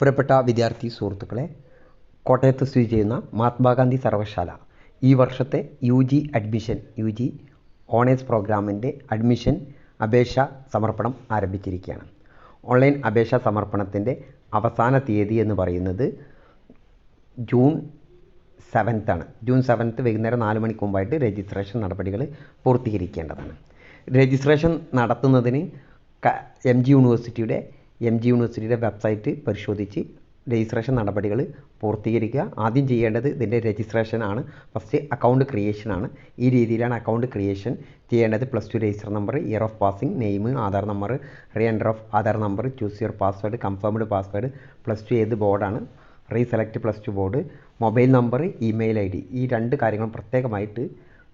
പ്രിയപ്പെട്ട വിദ്യാർത്ഥി സുഹൃത്തുക്കളെ കോട്ടയത്ത് സ്ഥിതി ചെയ്യുന്ന മഹാത്മാഗാന്ധി സർവശാല. ഈ വർഷത്തെ U G admission U G owners പ്രോഗ്രാമിന്റെ അഡ്മിഷൻ അപേക്ഷ സമർപ്പണം ആരംഭിച്ചിരിക്കുകയാണ്. ഓൺലൈൻ അപേക്ഷ സമർപ്പണത്തിന്റെ അവസാന തീയതി എന്ന് പറയുന്നത് ജൂൺ സെവൻത്ത് ആണ്. ജൂൺ സെവൻത്ത് വൈകുന്നേരം നാല് മണിക്ക് മുമ്പായിട്ട് രജിസ്ട്രേഷൻ നടപടികൾ പൂർത്തീകരിക്കേണ്ടതാണ്. രജിസ്ട്രേഷൻ നടത്തുന്നതിന് എം ജി യൂണിവേഴ്സിറ്റിയുടെ എം ജി യൂണിവേഴ്സിറ്റിയുടെ വെബ്സൈറ്റ് പരിശോധിച്ച് രജിസ്ട്രേഷൻ നടപടികൾ പൂർത്തീകരിക്കുക. ആദ്യം ചെയ്യേണ്ടത് ഇതിന്റെ രജിസ്ട്രേഷൻ ആണ്. ഫസ്റ്റ് അക്കൗണ്ട് ക്രിയേഷൻ ആണ്. ഈ രീതിയിലാണ് അക്കൗണ്ട് ക്രിയേഷൻ ചെയ്യേണ്ടത്. Plus two register number year of passing name Aadhaar number re reenter of Aadhaar number choose your password confirmed password plus two ഏത് ബോർഡാണ് reselect plus two board mobile number email I D ഈ രണ്ട് കാര്യങ്ങളും പ്രത്യേകമായിട്ട്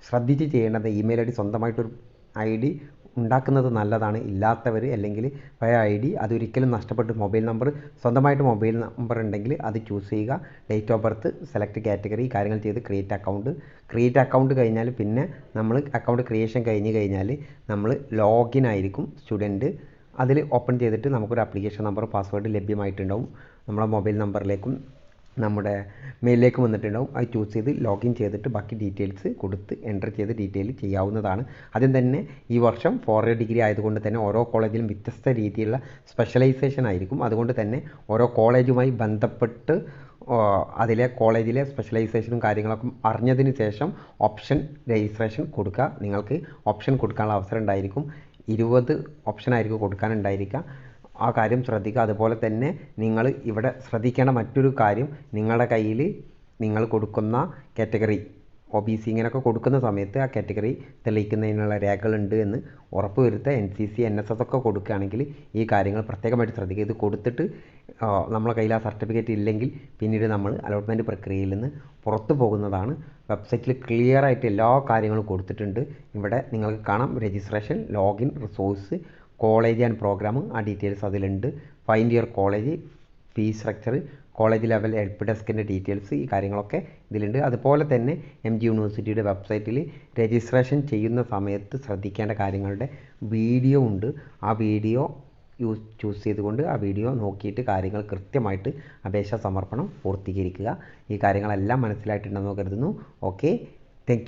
ശ്രദ്ധിച്ച് ചെയ്യേണ്ടത് email I D സ്വന്തമായിട്ടൊരു I D ഉണ്ടാക്കുന്നത് നല്ലതാണ്. ഇല്ലാത്തവർ അല്ലെങ്കിൽ പഴയ ഐ ഡി അതൊരിക്കലും നഷ്ടപ്പെട്ട്. മൊബൈൽ നമ്പർ സ്വന്തമായിട്ട് മൊബൈൽ നമ്പർ ഉണ്ടെങ്കിൽ അത് ചൂസ് ചെയ്യുക. Date of birth select category കാര്യങ്ങൾ ചെയ്ത് ക്രിയേറ്റ് അക്കൗണ്ട്. ക്രിയേറ്റ് അക്കൗണ്ട് കഴിഞ്ഞാൽ പിന്നെ നമ്മൾ അക്കൗണ്ട് ക്രിയേഷൻ കഴിഞ്ഞ് കഴിഞ്ഞാൽ നമ്മൾ ലോഗിൻ ആയിരിക്കും സ്റ്റുഡന്റ് അതിൽ ഓപ്പൺ ചെയ്തിട്ട് നമുക്കൊരു അപ്ലിക്കേഷൻ നമ്പർ പാസ്വേഡ് ലഭ്യമായിട്ടുണ്ടാവും. നമ്മളെ മൊബൈൽ നമ്പറിലേക്കും നമ്മുടെ മെയിലിലേക്ക് വന്നിട്ടുണ്ടാവും. അത് ചൂസ് ചെയ്ത് ലോഗിൻ ചെയ്തിട്ട് ബാക്കി ഡീറ്റെയിൽസ് കൊടുത്ത് എന്റർ ചെയ്ത് ഡീറ്റെയിൽ ചെയ്യാവുന്നതാണ്. ആദ്യം തന്നെ ഈ വർഷം ഫോർ ഇയർ ഡിഗ്രി ആയതുകൊണ്ട് തന്നെ ഓരോ കോളേജിലും വ്യത്യസ്ത രീതിയിലുള്ള സ്പെഷ്യലൈസേഷൻ ആയിരിക്കും. അതുകൊണ്ട് തന്നെ ഓരോ കോളേജുമായി ബന്ധപ്പെട്ട് അതിലെ കോളേജിലെ സ്പെഷ്യലൈസേഷനും കാര്യങ്ങളൊക്കെ അറിഞ്ഞതിന് ശേഷം ഓപ്ഷൻ രജിസ്ട്രേഷൻ കൊടുക്കുക. നിങ്ങൾക്ക് ഓപ്ഷൻ കൊടുക്കാനുള്ള അവസരം ഉണ്ടായിരിക്കും. ഇരുപത് ഓപ്ഷനായിരിക്കും കൊടുക്കാനുണ്ടായിരിക്കുക. ആ കാര്യം ശ്രദ്ധിക്കുക. അതുപോലെ തന്നെ നിങ്ങൾ ഇവിടെ ശ്രദ്ധിക്കേണ്ട മറ്റൊരു കാര്യം നിങ്ങളുടെ കയ്യിൽ നിങ്ങൾ കൊടുക്കുന്ന കാറ്റഗറി ഒ ബി സി ഇങ്ങനെയൊക്കെ കൊടുക്കുന്ന സമയത്ത് ആ കാറ്റഗറി തെളിയിക്കുന്നതിനുള്ള രേഖകളുണ്ട് എന്ന് ഉറപ്പ് വരുത്തുക N C C N S S ഒക്കെ കൊടുക്കുകയാണെങ്കിൽ ഈ കാര്യങ്ങൾ പ്രത്യേകമായിട്ട് ശ്രദ്ധിക്കുക. ഇത് കൊടുത്തിട്ട് നമ്മളെ കയ്യിൽ ആ സർട്ടിഫിക്കറ്റ് ഇല്ലെങ്കിൽ പിന്നീട് നമ്മൾ അലോട്ട്മെന്റ് പ്രക്രിയയിൽ നിന്ന് പുറത്തു പോകുന്നതാണ്. വെബ്സൈറ്റിൽ ക്ലിയർ ആയിട്ട് എല്ലാ കാര്യങ്ങളും കൊടുത്തിട്ടുണ്ട്. ഇവിടെ നിങ്ങൾക്ക് കാണാം. Registration login resource college and program ആ ഡീറ്റെയിൽസ് അതിലുണ്ട്. Find your college fee structure college level help ഡെസ്കിന്റെ details ഈ കാര്യങ്ങളൊക്കെ ഇതിലുണ്ട്. അതുപോലെ തന്നെ എം ജി യൂണിവേഴ്സിറ്റിയുടെ വെബ്സൈറ്റിൽ രജിസ്ട്രേഷൻ ചെയ്യുന്ന സമയത്ത് ശ്രദ്ധിക്കേണ്ട കാര്യങ്ങളുടെ വീഡിയോ ഉണ്ട്. ആ വീഡിയോ യൂസ് ചൂസ് ചെയ്തുകൊണ്ട് ആ വീഡിയോ നോക്കിയിട്ട് കാര്യങ്ങൾ കൃത്യമായിട്ട് അപേക്ഷ സമർപ്പണം പൂർത്തീകരിക്കുക. ഈ കാര്യങ്ങളെല്ലാം മനസ്സിലായിട്ടുണ്ടെന്ന് കരുതുന്നു. Okay thank